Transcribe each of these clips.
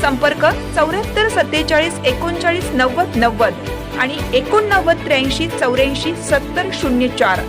संपर्क चौऱ्याहत्तर सत्तेचाळीस एकोणचाळीस नव्वद नव्वद आणि एकोणनव्वद त्र्याऐंशी चौऱ्याऐंशी सत्तर शून्य चार.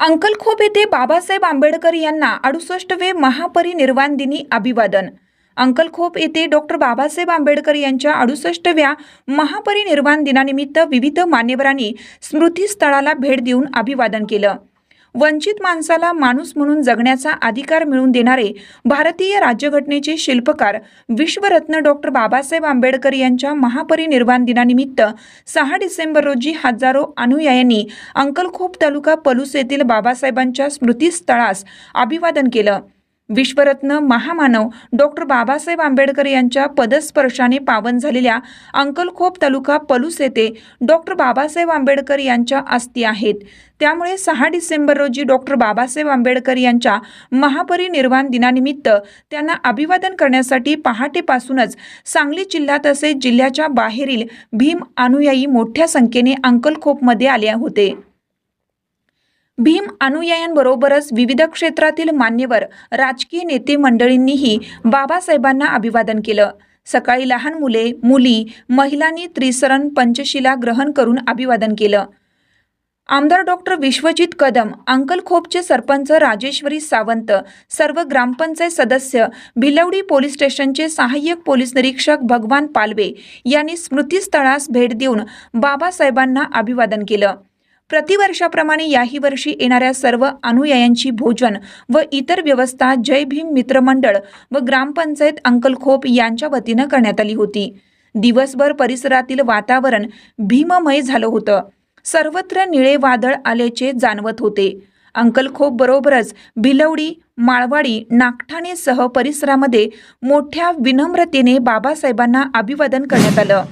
अंकलखोप येथे बाबासाहेब आंबेडकर यांना अडुसष्टवे महापरिनिर्वाण दिनी अभिवादन. अंकलखोप येथे डॉक्टर बाबासाहेब आंबेडकर यांच्या अडुसष्टव्या महापरिनिर्वाण दिनानिमित्त विविध मान्यवरांनी स्मृतीस्थळाला भेट देऊन अभिवादन केलं. वंचित माणसाला माणूस म्हणून जगण्याचा अधिकार मिळवून देणारे भारतीय राज्यघटनेचे शिल्पकार विश्वरत्न डॉक्टर बाबासाहेब आंबेडकर यांच्या महापरिनिर्वाण दिनानिमित्त सहा डिसेंबर रोजी हजारो अनुयायांनी अंकलखोप तालुका पलूस येथील बाबासाहेबांच्या स्मृतीस्थळास अभिवादन केलं. विश्वरत्न महामानव डॉक्टर बाबासाहेब आंबेडकर यांच्या पदस्पर्शाने पावन झालेल्या अंकलखोप तालुका पलूस येथे डॉक्टर बाबासाहेब आंबेडकर यांच्या अस्थी आहेत. त्यामुळे सहा डिसेंबर रोजी डॉक्टर बाबासाहेब आंबेडकर यांच्या महापरिनिर्वाण दिनानिमित्त त्यांना अभिवादन करण्यासाठी पहाटेपासूनच सांगली जिल्हा तसेच जिल्ह्याच्या बाहेरील भीम अनुयायी मोठ्या संख्येने अंकलखोपमध्ये आले होते. भीम अनुयायांबरोबरच विविध क्षेत्रातील मान्यवर राजकीय नेते मंडळींनीही बाबासाहेबांना अभिवादन केलं. सकाळी लहान मुले मुली महिलांनी त्रिसरण पंचशिला ग्रहण करून अभिवादन केलं. आमदार डॉक्टर विश्वजित कदम अंकलखोपचे सरपंच राजेश्वरी सावंत सर्व ग्रामपंचायत सदस्य भिलवडी पोलीस स्टेशनचे सहाय्यक पोलीस निरीक्षक भगवान पालवे यांनी स्मृतीस्थळास भेट देऊन बाबासाहेबांना अभिवादन केलं. प्रतिवर्षाप्रमाणे याही वर्षी येणाऱ्या सर्व अनुयायांची भोजन व इतर व्यवस्था जय भीम मित्रमंडळ व ग्रामपंचायत अंकलखोप यांच्या वतीनं करण्यात आली होती. दिवसभर परिसरातील वातावरण भीममय झालं होतं. सर्वत्र निळे वादळ आल्याचे जाणवत होते. अंकलखोप बरोबरच भिलवडी माळवाडी नागठाणेसह परिसरामध्ये मोठ्या विनम्रतेने बाबासाहेबांना अभिवादन करण्यात आलं.